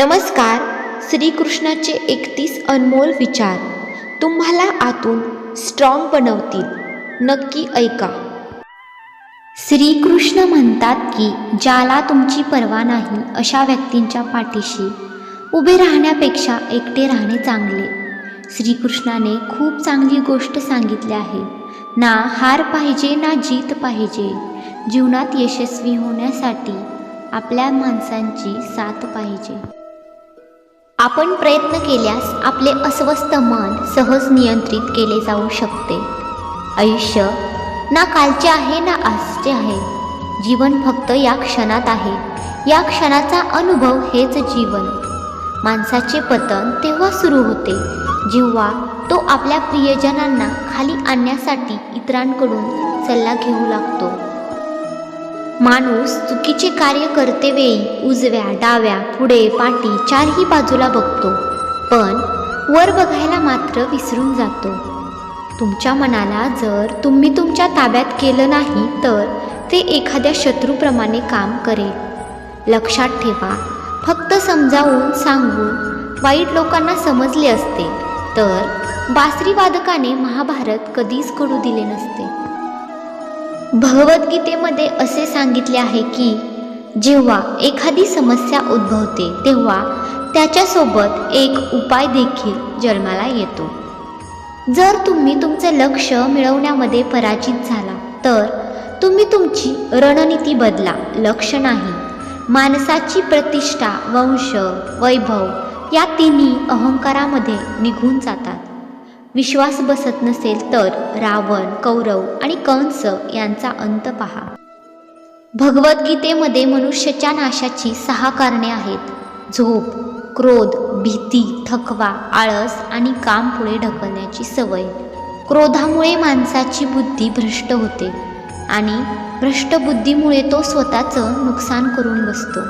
नमस्कार. श्रीकृष्णाचे एकतीस अनमोल विचार तुम्हाला आतून स्ट्रॉंग बनवतील. नक्की ऐका. श्रीकृष्ण म्हणतात की ज्याला तुमची पर्वा नाही अशा व्यक्तींच्या पाठीशी उभे राहण्यापेक्षा एकटे राहणे चांगले. श्रीकृष्णाने खूप चांगली गोष्ट सांगितली आहे. ना हार पाहिजे ना जीत पाहिजे. जीवनात यशस्वी होण्यासाठी आपल्या माणसांची साथ पाहिजे. आपण प्रयत्न केल्यास आपले अस्वस्थ मन सहज नियंत्रित केले जाऊ शकते. आयुष्य ना कालचे आहे ना आजचे आहे. जीवन फक्त या क्षणात आहे. या क्षणाचा अनुभव हेच जीवन. माणसाचे पतन तेव्हा सुरू होते जेव्हा तो आपल्या प्रियजनांना खाली आणण्यासाठी इतरांकडून सल्ला घेऊ लागतो. माणूस चुकीचे कार्य करते वेळी उजव्या डाव्या पुढे पाठी चारही बाजूला बघतो. पण वर बघायला मात्र विसरून जातो. तुमच्या मनाला जर तुम्ही तुमच्या ताब्यात केलं नाही तर ते एखाद्या शत्रूप्रमाणे काम करेल. लक्षात ठेवा फक्त समजावून सांगून वाईट लोकांना समजले असते तर बासरीवादकाने महाभारत कधीच घडू दिले नसते. भगवद्गीतेमध्ये असे सांगितले आहे की जेव्हा एखादी समस्या उद्भवते तेव्हा त्याच्यासोबत एक उपाय देखील जन्माला येतो. जर तुम्ही तुमचं लक्ष मिळवण्यामध्ये पराजित झाला तर तुम्ही तुमची रणनीती बदला लक्ष नाही. माणसाची प्रतिष्ठा वंश वैभव या तिन्ही अहंकारामध्ये निघून जातात. विश्वास बसत नसेल तर रावण कौरव आणि कंस यांचा अंत पहा. भगवद्गीतेमध्ये मनुष्याच्या नाशाची सहा कारणे आहेत. झोप क्रोध भीती थकवा आळस आणि काम पुढे ढकलण्याची सवय. क्रोधामुळे माणसाची बुद्धी भ्रष्ट होते आणि भ्रष्ट बुद्धीमुळे तो स्वतःचं नुकसान करून बसतो.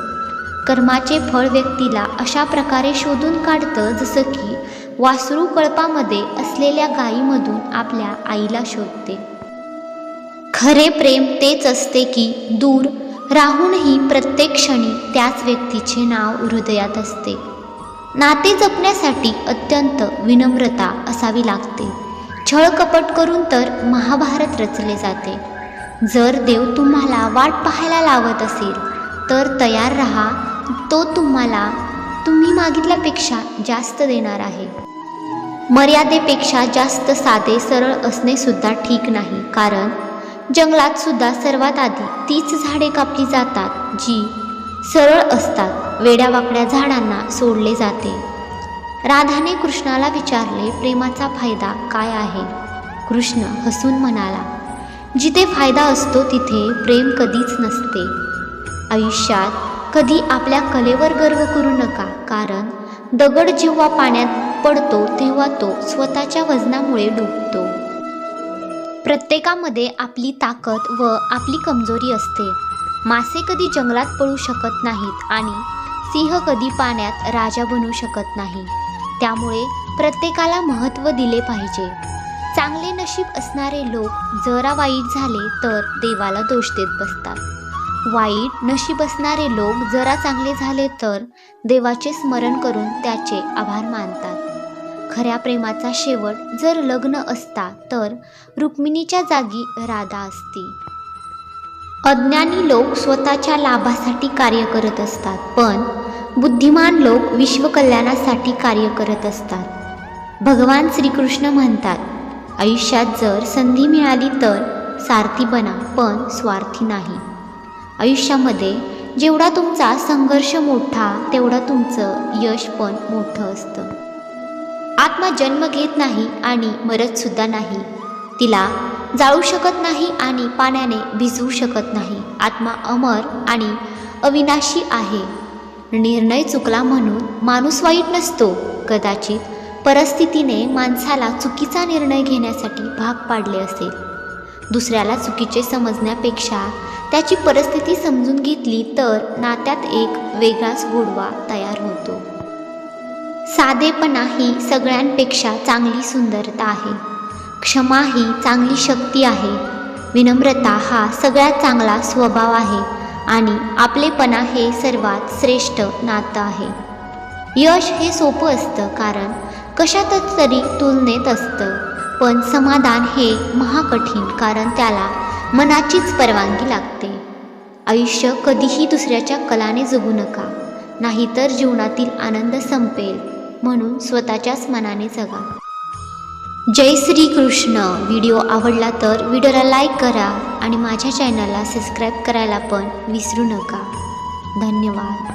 कर्माचे फळ व्यक्तीला अशा प्रकारे शोधून काढतं जसं की वासरू कळपामध्ये असलेल्या गायीमधून आपल्या आईला शोधते. खरे प्रेम तेच असते की दूर. राहूनही प्रत्येक क्षणी त्याच व्यक्तीचे नाव हृदयात असते. नाते जपण्यासाठी अत्यंत विनम्रता असावी लागते. छळ कपट करून तर महाभारत रचले जाते. जर देव तुम्हाला वाट पाहायला लावत असेल तर तयार रहा. तो तुम्हाला तुम्ही मागितल्यापेक्षा जास्त देणार आहे. मर्यादेपेक्षा जास्त साधे सरळ असणेसुद्धा ठीक नाही. कारण जंगलातसुद्धा सर्वात आधी तीच झाडे कापली जातात जी सरळ असतात वेड्यावाकड्या झाडांना सोडले जाते. राधाने कृष्णाला विचारले प्रेमाचा फायदा काय आहे? कृष्ण हसून म्हणाला जिथे फायदा असतो तिथे प्रेम कधीच नसते. आयुष्यात कधी आपल्या कलेवर गर्व करू नका कारण दगड जेव्हा पाण्यात पडतो तेव्हा तो स्वतःच्या वजनामुळे डुबतो. प्रत्येकामध्ये आपली ताकद व आपली कमजोरी असते. मासे कधी जंगलात पळू शकत नाहीत आणि सिंह कधी पाण्यात राजा बनू शकत नाही. त्यामुळे प्रत्येकाला महत्त्व दिले पाहिजे. चांगले नशीब असणारे लोक जरा वाईट झाले तर देवाला दोष देत बसतात. वाईट नशीब असणारे लोक जरा चांगले झाले तर देवाचे स्मरण करून त्याचे आभार मानतात. खऱ्या प्रेमाचा शेवट जर लग्न असता तर रुक्मिणीच्या जागी राधा असती. अज्ञानी लोक स्वतःच्या लाभासाठी कार्य करत असतात पण बुद्धिमान लोक विश्वकल्याणासाठी कार्य करत असतात. भगवान श्रीकृष्ण म्हणतात आयुष्यात जर संधी मिळाली तर सारथी बना पण स्वार्थी नाही. आयुष्यामध्ये जेवढा तुमचा संघर्ष मोठा तेवढा तुमचं यश पण मोठं असतं. आत्मा जन्म घेत नाही आणि मरतसुद्धा नाही. तिला जाळू शकत नाही आणि पाण्याने भिजवू शकत नाही. आत्मा अमर आणि अविनाशी आहे. निर्णय चुकला म्हणून माणूस वाईट नसतो. कदाचित परिस्थितीने माणसाला चुकीचा निर्णय घेण्यासाठी भाग पाडले असेल. दुसऱ्याला चुकीचे समजण्यापेक्षा त्याची परिस्थिती समजून घेतली तर नात्यात एक वेगळाच गोडवा तयार होतो साधेपणा ही सगळ्यांपेक्षा चांगली सुंदरता आहे. क्षमा ही चांगली शक्ती आहे. विनम्रता हा सगळ्यात चांगला स्वभाव आहे आणि आपलेपणा हे सर्वात श्रेष्ठ नातं आहे. यश हे सोपं असतं कारण कशातच तरी तुलनेत असतं. पण समाधान हे महाकठीण कारण त्याला मनाचीच परवानगी लागते. आयुष्य कधीही दुसऱ्याच्या कलाने जगू नका. नाहीतर जीवनातील आनंद संपेल. म्हणून स्वतःच्याच मनाने जगा. जय श्री कृष्ण व्हिडिओ आवडला तर व्हिडिओला लाईक करा आणि माझ्या चॅनलला सबस्क्राईब करायला पण विसरू नका. धन्यवाद.